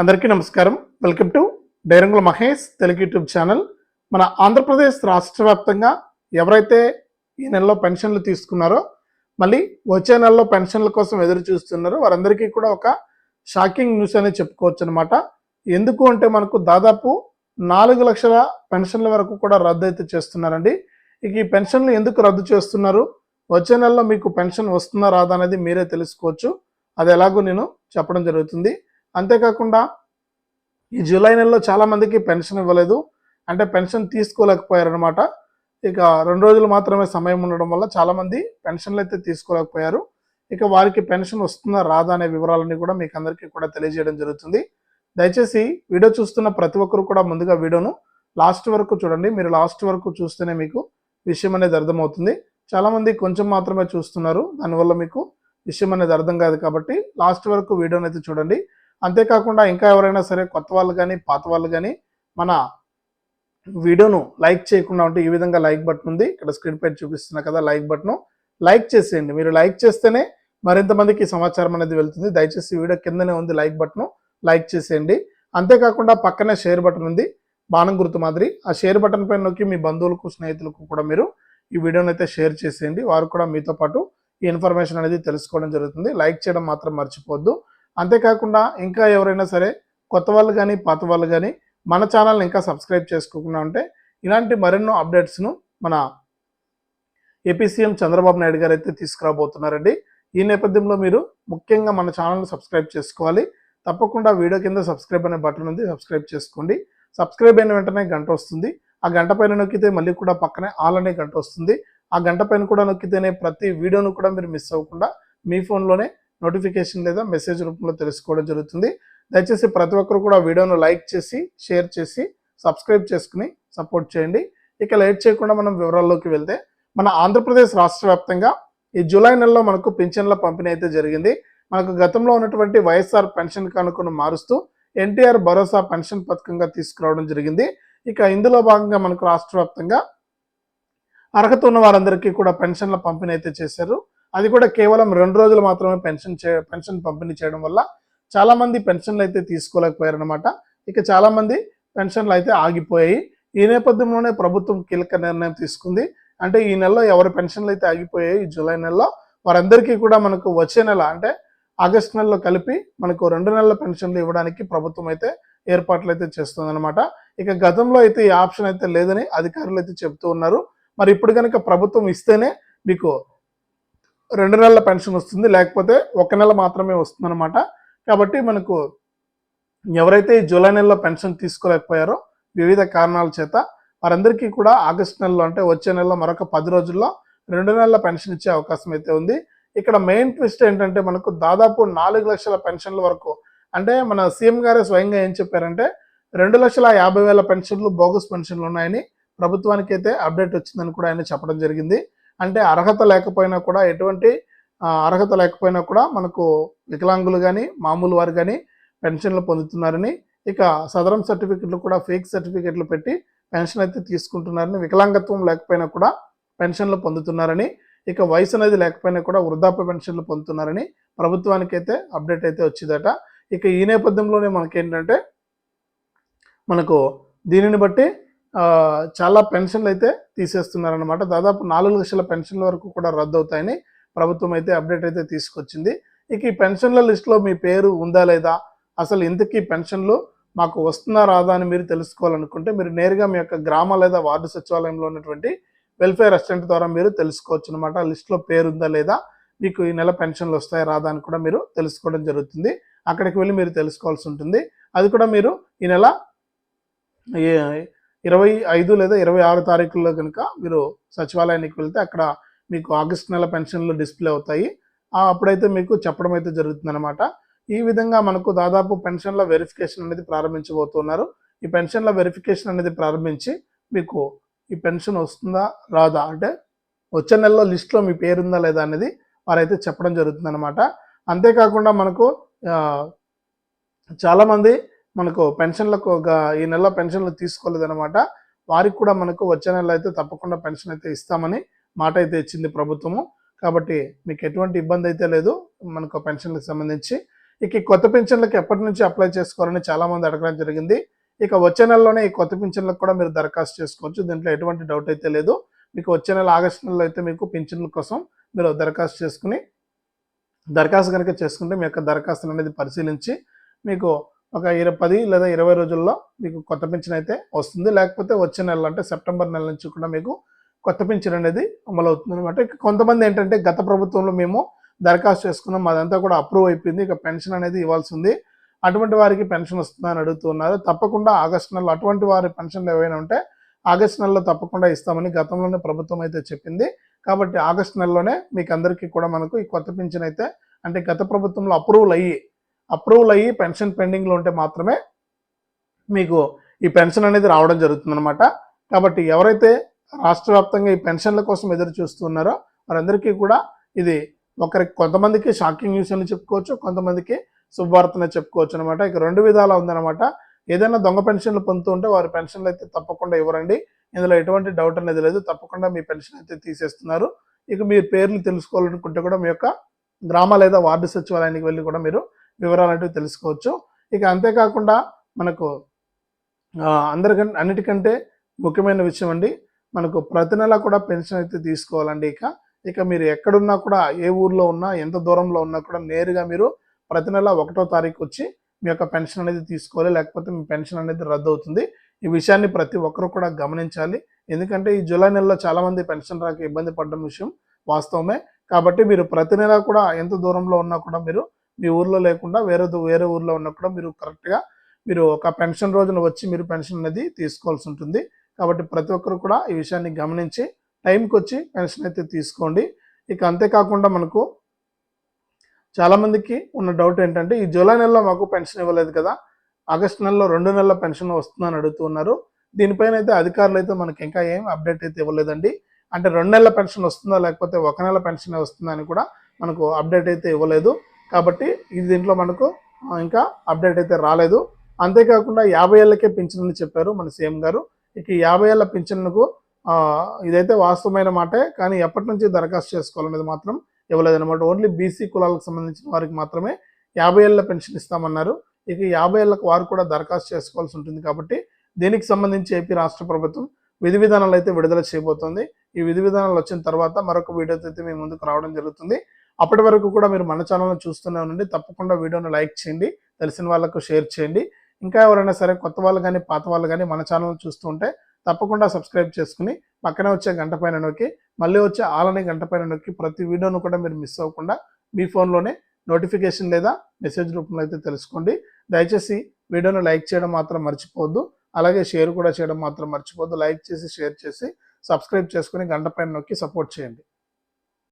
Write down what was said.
అందరికీ నమస్కారం. Welcome to డైరంగుల మహేష్ తెలుగు యూట్యూబ్ ఛానల్. మన ఆంధ్రప్రదేశ్ రాష్ట్ర వ్యాప్తంగా ఎవరైతే ఈ నెలలో పెన్షన్లు తీసుకున్నారో మళ్ళీ వచ్చే నెలలో పెన్షన్ల కోసం ఎదురు చూస్తున్నారో వారందరికీ కూడా ఒక షాకింగ్ న్యూస్ అనేది చెప్పుకోవచ్చు అనమాట ఎందుకు అంటే మనకు దాదాపు నాలుగు లక్షల పెన్షన్ల వరకు కూడా రద్దు అయితే చేస్తున్నారండి. ఇక ఈ పెన్షన్లు ఎందుకు రద్దు చేస్తున్నారు? వచ్చే నెలలో మీకు పెన్షన్ వస్తుందా రాదా అనేది మీరే తెలుసుకోవచ్చు. అది ఎలాగో నేను చెప్పడం జరుగుతుంది. అంతేకాకుండా ఈ జూలై నెలలో చాలామందికి పెన్షన్ ఇవ్వలేదు. అంటే పెన్షన్ తీసుకోలేకపోయారనమాట ఇక రెండు రోజులు మాత్రమే సమయం ఉండడం వల్ల చాలామంది పెన్షన్లు అయితే తీసుకోలేకపోయారు. ఇక వారికి పెన్షన్ వస్తుందా రాదా అనే వివరాలన్నీ కూడా మీకు అందరికీ కూడా తెలియజేయడం జరుగుతుంది. దయచేసి వీడియో చూస్తున్న ప్రతి ఒక్కరు కూడా ముందుగా వీడియోను లాస్ట్ వరకు చూడండి. మీరు లాస్ట్ వరకు చూస్తేనే మీకు విషయం అనేది అర్థమవుతుంది. చాలామంది కొంచెం మాత్రమే చూస్తున్నారు. దానివల్ల మీకు విషయం అనేది అర్థం కాదు కాబట్టి లాస్ట్ వరకు వీడియోని అయితే చూడండి. అంతేకాకుండా ఇంకా ఎవరైనా సరే కొత్త వాళ్ళు కానీ పాత వాళ్ళు కానీ మన వీడియోను లైక్ చేయకుండా ఉంటే ఈ విధంగా లైక్ బటన్ ఉంది. ఇక్కడ స్క్రీన్ పైన చూపిస్తున్నా కదా లైక్ బటన్. లైక్ చేసేయండి. మీరు లైక్ చేస్తేనే మరింత మందికి సమాచారం అనేది వెళ్తుంది. దయచేసి వీడియో కిందనే ఉంది లైక్ బటన్. లైక్ చేసేయండి. అంతేకాకుండా పక్కనే షేర్ బటన్ ఉంది. బాణం గుర్తు మాదిరి. ఆ షేర్ బటన్ పైన నొక్కి మీ బంధువులకు స్నేహితులకు కూడా మీరు ఈ వీడియోని అయితే షేర్ చేసేయండి. వారు కూడా మీతో పాటు ఈ ఇన్ఫర్మేషన్ అనేది తెలుసుకోవడం జరుగుతుంది. లైక్ చేయడం మాత్రం మర్చిపోద్దు అంతేకాకుండా ఇంకా ఎవరైనా సరే కొత్త వాళ్ళు కానీ పాత వాళ్ళు కానీ మన ఛానల్ని ఇంకా సబ్స్క్రైబ్ చేసుకోకుండా ఉంటే ఇలాంటి మరెన్నో అప్డేట్స్ను మన ఏపీ సీఎం చంద్రబాబు నాయుడు గారు అయితే తీసుకురాబోతున్నారండి. ఈ నేపథ్యంలో మీరు ముఖ్యంగా మన ఛానల్ని సబ్స్క్రైబ్ చేసుకోవాలి. తప్పకుండా వీడియో కింద సబ్స్క్రైబ్ అనే బటన్ ఉంది సబ్స్క్రైబ్ చేసుకోండి. సబ్స్క్రైబ్ అయిన వెంటనే గంట వస్తుంది. ఆ గంట పైన నొక్కితే మళ్ళీ కూడా పక్కనే ఆల్ అనే గంట వస్తుంది. ఆ గంట పైన కూడా నొక్కితేనే ప్రతి వీడియోను కూడా మీరు మిస్ అవ్వకుండా మీ ఫోన్లోనే నోటిఫికేషన్ లేదా మెసేజ్ రూపంలో తెలుసుకోవడం జరుగుతుంది. దయచేసి ప్రతి ఒక్కరు కూడా వీడియోను లైక్ చేసి షేర్ చేసి సబ్స్క్రైబ్ చేసుకుని సపోర్ట్ చేయండి. ఇక లేట్ చేయకుండా మనం వివరాల్లోకి వెళ్తే మన ఆంధ్రప్రదేశ్ రాష్ట్ర వ్యాప్తంగా ఈ జూలై నెలలో మనకు పింఛన్ల పంపిణీ అయితే జరిగింది. మనకు గతంలో ఉన్నటువంటి వైఎస్ఆర్ పెన్షన్ కానుకను మారుస్తూ ఎన్టీఆర్ భరోసా పెన్షన్ పథకంగా తీసుకురావడం జరిగింది. ఇక ఇందులో భాగంగా మనకు రాష్ట్ర వ్యాప్తంగా అర్హత ఉన్న వారందరికీ కూడా పెన్షన్ల పంపిణీ అయితే చేశారు. అది కూడా కేవలం రెండు రోజులు మాత్రమే పెన్షన్ చే పెన్షన్ పంపిణీ చేయడం వల్ల చాలామంది పెన్షన్లు అయితే తీసుకోలేకపోయారు అనమాట ఇక చాలామంది పెన్షన్లు అయితే ఆగిపోయాయి. ఈ నేపథ్యంలోనే ప్రభుత్వం కీలక నిర్ణయం తీసుకుంది. అంటే ఈ నెలలో ఎవరి పెన్షన్లు అయితే ఆగిపోయాయి ఈ జూలై నెలలో వారందరికీ కూడా మనకు వచ్చే నెల అంటే ఆగస్ట్ నెలలో కలిపి మనకు రెండు నెలల పెన్షన్లు ఇవ్వడానికి ప్రభుత్వం అయితే ఏర్పాట్లు అయితే చేస్తుందన్నమాట. ఇక గతంలో అయితే ఈ ఆప్షన్ అయితే లేదని అధికారులు అయితే చెప్తూ ఉన్నారు. మరి ఇప్పుడు కనుక ప్రభుత్వం ఇస్తేనే మీకు రెండు నెలల పెన్షన్ వస్తుంది లేకపోతే ఒక నెల మాత్రమే వస్తుందన్నమాట. కాబట్టి మనకు ఎవరైతే జూలై నెలలో పెన్షన్ తీసుకోలేకపోయారో వివిధ కారణాల చేత వారందరికీ కూడా ఆగస్ట్ నెలలో అంటే వచ్చే నెలలో మరొక పది రోజుల్లో రెండు నెలల పెన్షన్ ఇచ్చే అవకాశం అయితే ఉంది. ఇక్కడ మెయిన్ ట్విస్ట్ ఏంటంటే మనకు దాదాపు నాలుగు లక్షల పెన్షన్ల వరకు అంటే మన సీఎం గారే స్వయంగా ఏం చెప్పారంటే రెండు లక్షల యాభై వేల పెన్షన్లు బోగస్ పెన్షన్లు ఉన్నాయని ప్రభుత్వానికి అయితే అప్డేట్ వచ్చిందని కూడా ఆయన చెప్పడం జరిగింది. అంటే అర్హత లేకపోయినా కూడా ఎటువంటి అర్హత లేకపోయినా కూడా మనకు వికలాంగులు కానీ మామూలు వారు కానీ పెన్షన్లు పొందుతున్నారని ఇక సదరం సర్టిఫికెట్లు కూడా ఫేక్ సర్టిఫికెట్లు పెట్టి పెన్షన్ అయితే తీసుకుంటున్నారని వికలాంగత్వం లేకపోయినా కూడా పెన్షన్లు పొందుతున్నారని ఇక వయసు అనేది లేకపోయినా కూడా వృద్ధాప్య పెన్షన్లు పొందుతున్నారని ప్రభుత్వానికైతే అప్డేట్ అయితే వచ్చిందట. ఇక ఈ నేపథ్యంలోనే మనకేంటంటే మనకు దీనిని బట్టి చాలా పెన్షన్లు అయితే తీసేస్తున్నారనమాట దాదాపు నాలుగు లక్షల పెన్షన్ల వరకు కూడా రద్దు అవుతాయని ప్రభుత్వం అయితే అప్డేట్ అయితే తీసుకొచ్చింది. ఇక ఈ పెన్షన్ల లిస్టులో మీ పేరు ఉందా లేదా? అసలు ఇంతకీ పెన్షన్లు మాకు వస్తుందా రాదా అని మీరు తెలుసుకోవాలనుకుంటే మీరు నేరుగా మీ యొక్క గ్రామ లేదా వార్డు సచివాలయంలో ఉన్నటువంటి వెల్ఫేర్ అసిస్టెంట్ ద్వారా మీరు తెలుసుకోవచ్చు అనమాట లిస్టులో పేరు ఉందా లేదా? మీకు ఈ నెల పెన్షన్లు వస్తాయా రాదా అని కూడా మీరు తెలుసుకోవడం జరుగుతుంది. అక్కడికి వెళ్ళి మీరు తెలుసుకోవాల్సి ఉంటుంది. అది కూడా మీరు ఈ నెల ఏ- ఇరవై ఐదు లేదా ఇరవై ఆరు తారీఖుల్లో కనుక మీరు సచివాలయానికి వెళ్తే అక్కడ మీకు ఆగస్ట్ నెల పెన్షన్లు డిస్ప్లే అవుతాయి. అప్పుడైతే మీకు చెప్పడం అయితే జరుగుతుందన్నమాట. ఈ విధంగా మనకు దాదాపు పెన్షన్ల వెరిఫికేషన్ అనేది ప్రారంభించబోతున్నారు. ఈ పెన్షన్ల వెరిఫికేషన్ అనేది ప్రారంభించి మీకు ఈ పెన్షన్ వస్తుందా రాదా? అంటే వచ్చే నెలలో లిస్ట్లో మీ పేరు ఉందా లేదా అనేది వారైతే చెప్పడం జరుగుతుంది అనమాట అంతేకాకుండా మనకు చాలామంది మనకు పెన్షన్లకు ఒక ఈ నెల పెన్షన్లు తీసుకోలేదన్నమాట. వారికి కూడా మనకు వచ్చే నెల అయితే తప్పకుండా పెన్షన్ అయితే ఇస్తామని మాట అయితే ఇచ్చింది ప్రభుత్వము. కాబట్టి మీకు ఎటువంటి ఇబ్బంది అయితే లేదు. మనకు పెన్షన్లకు సంబంధించి ఇక ఈ కొత్త పెన్షన్లకు ఎప్పటి నుంచి అప్లై చేసుకోవాలని చాలా మంది అడగడం జరిగింది. ఇక వచ్చే నెలలోనే ఈ కొత్త పింఛన్లకు కూడా మీరు దరఖాస్తు చేసుకోవచ్చు. దీంట్లో ఎటువంటి డౌట్ అయితే లేదు. మీకు వచ్చే నెల ఆగస్టు నెలలో అయితే మీకు పింఛన్ల కోసం మీరు దరఖాస్తు చేసుకుని దరఖాస్తు కనుక చేసుకుంటే మీ యొక్క దరఖాస్తులు అనేది పరిశీలించి మీకు ఒక ఇరవై పది లేదా ఇరవై రోజుల్లో మీకు కొత్త పింఛన్ అయితే వస్తుంది. లేకపోతే వచ్చే నెల అంటే సెప్టెంబర్ నెల నుంచి కూడా మీకు కొత్త పింఛన్ అనేది అమలు అవుతుంది అనమాట ఇక కొంతమంది ఏంటంటే గత ప్రభుత్వంలో మేము దరఖాస్తు చేసుకున్నాం అదంతా కూడా అప్రూవ్ అయిపోయింది. ఇక పెన్షన్ అనేది ఇవ్వాల్సి ఉంది. అటువంటి వారికి పెన్షన్ వస్తుందని అడుగుతున్నారు. తప్పకుండా ఆగస్టు నెలలో అటువంటి వారి పెన్షన్లు ఏవైనా ఉంటే ఆగస్టు నెలలో తప్పకుండా ఇస్తామని గతంలోనే ప్రభుత్వం అయితే చెప్పింది. కాబట్టి ఆగస్టు నెలలోనే మీకు అందరికీ కూడా మనకు ఈ కొత్త పింఛన్ అయితే అంటే గత ప్రభుత్వంలో అప్రూవల్ అయ్యి అప్రూవల్ అయ్యి పెన్షన్ పెండింగ్లో ఉంటే మాత్రమే మీకు ఈ పెన్షన్ అనేది రావడం జరుగుతుందన్నమాట. కాబట్టి ఎవరైతే రాష్ట్ర వ్యాప్తంగా ఈ పెన్షన్ల కోసం ఎదురు చూస్తున్నారో వారందరికీ కూడా ఇది ఒకరికి కొంతమందికి షాకింగ్ న్యూస్ అని చెప్పుకోవచ్చు కొంతమందికి శుభవార్తనే చెప్పుకోవచ్చు అనమాట ఇక రెండు విధాలా ఉందన్నమాట. ఏదైనా దొంగ పెన్షన్లు పొందుతూ ఉంటే వారి పెన్షన్లు అయితే తప్పకుండా ఇవ్వరండి. ఇందులో ఎటువంటి డౌట్ అనేది లేదు. తప్పకుండా మీ పెన్షన్ అయితే తీసేస్తున్నారు. ఇక మీ పేర్లు తెలుసుకోవాలనుకుంటే కూడా మీ యొక్క గ్రామ లేదా వార్డు సచివాలయానికి వెళ్ళి కూడా మీరు వివరాలు అంటే తెలుసుకోవచ్చు. ఇక అంతేకాకుండా మనకు అందరికంటే అన్నిటికంటే ముఖ్యమైన విషయం అండి మనకు ప్రతి నెల కూడా పెన్షన్ అయితే తీసుకోవాలండి ఇక. ఇక మీరు ఎక్కడున్నా కూడా ఏ ఊర్లో ఉన్నా ఎంత దూరంలో ఉన్నా కూడా నేరుగా మీరు ప్రతి నెల ఒకటో తారీఖు వచ్చి మీ యొక్క పెన్షన్ అనేది తీసుకోవాలి. లేకపోతే మీ పెన్షన్ అనేది రద్దు అవుతుంది ఈ విషయాన్ని ప్రతి ఒక్కరు కూడా గమనించాలి. ఎందుకంటే ఈ జూలై నెలలో చాలామంది పెన్షన్ రాక ఇబ్బంది పడ్డ విషయం వాస్తవమే. కాబట్టి మీరు ప్రతి నెల కూడా ఎంత దూరంలో ఉన్నా కూడా మీరు మీ ఊర్లో లేకుండా వేరే వేరే ఊర్లో ఉన్నప్పుడు కూడా మీరు కరెక్ట్గా మీరు ఒక పెన్షన్ రోజున వచ్చి మీరు పెన్షన్ అనేది తీసుకోవాల్సి ఉంటుంది. కాబట్టి ప్రతి ఒక్కరు కూడా ఈ విషయాన్ని గమనించి టైంకి వచ్చి పెన్షన్ అయితే తీసుకోండి. ఇక అంతేకాకుండా మనకు చాలామందికి ఉన్న డౌట్ ఏంటంటే ఈ జూలై నెలలో మాకు పెన్షన్ ఇవ్వలేదు కదా ఆగస్ట్ నెలలో రెండు నెలల పెన్షన్ వస్తుందని అడుగుతున్నారు దీనిపైన అయితే అధికారులు అయితే మనకి ఇంకా ఏం అప్డేట్ అయితే ఇవ్వలేదండి. అంటే రెండు నెలల పెన్షన్ వస్తుందా లేకపోతే ఒక నెల పెన్షన్ వస్తుందా అని కూడా మనకు అప్డేట్ అయితే ఇవ్వలేదు. కాబట్టి ఇది దీంట్లో మనకు ఇంకా అప్డేట్ అయితే రాలేదు. అంతేకాకుండా యాభై ఏళ్ళకే పింఛన్ అని చెప్పారు మన సీఎం గారు. ఇక యాభై ఏళ్ళ పింఛన్కు ఇదైతే వాస్తవమైన మాటే కానీ ఎప్పటి నుంచి దరఖాస్తు చేసుకోవాలనేది మాత్రం ఇవ్వలేదన్నమాట. ఓన్లీ బీసీ కులాలకు సంబంధించిన వారికి మాత్రమే యాభై ఏళ్ళ పెన్షన్ ఇస్తామన్నారు. ఇక యాభై ఏళ్ళకు వారు కూడా దరఖాస్తు చేసుకోవాల్సి ఉంటుంది కాబట్టి దీనికి సంబంధించి ఏపీ రాష్ట్ర ప్రభుత్వం విధి విధానాలు అయితే విడుదల చేయబోతోంది. ఈ విధి విధానాలు వచ్చిన తర్వాత మరొక వీడియోతో అయితే మీ ముందుకు రావడం జరుగుతుంది. అప్పటి వరకు కూడా మీరు మన ఛానల్ని చూస్తూనే ఉండండి. తప్పకుండా వీడియోని లైక్ చేయండి. తెలిసిన వాళ్ళకు షేర్ చేయండి. ఇంకా ఎవరైనా సరే కొత్త వాళ్ళు కానీ పాత వాళ్ళు కానీ మన ఛానల్ని చూస్తూ ఉంటే తప్పకుండా సబ్స్క్రైబ్ చేసుకుని పక్కనే వచ్చే గంట పైన నొక్కి మళ్ళీ వచ్చే ఆలని గంట పైన నొక్కి ప్రతి వీడియోను కూడా మీరు మిస్ అవ్వకుండా మీ ఫోన్లోనే నోటిఫికేషన్ లేదా మెసేజ్ రూపంలో అయితే తెలుసుకోండి. దయచేసి వీడియోను లైక్ చేయడం మాత్రం మర్చిపోవద్దు. అలాగే షేర్ కూడా చేయడం మాత్రం మర్చిపోవద్దు. లైక్ చేసి షేర్ చేసి సబ్స్క్రైబ్ చేసుకుని గంట పైన నొక్కి సపోర్ట్ చేయండి.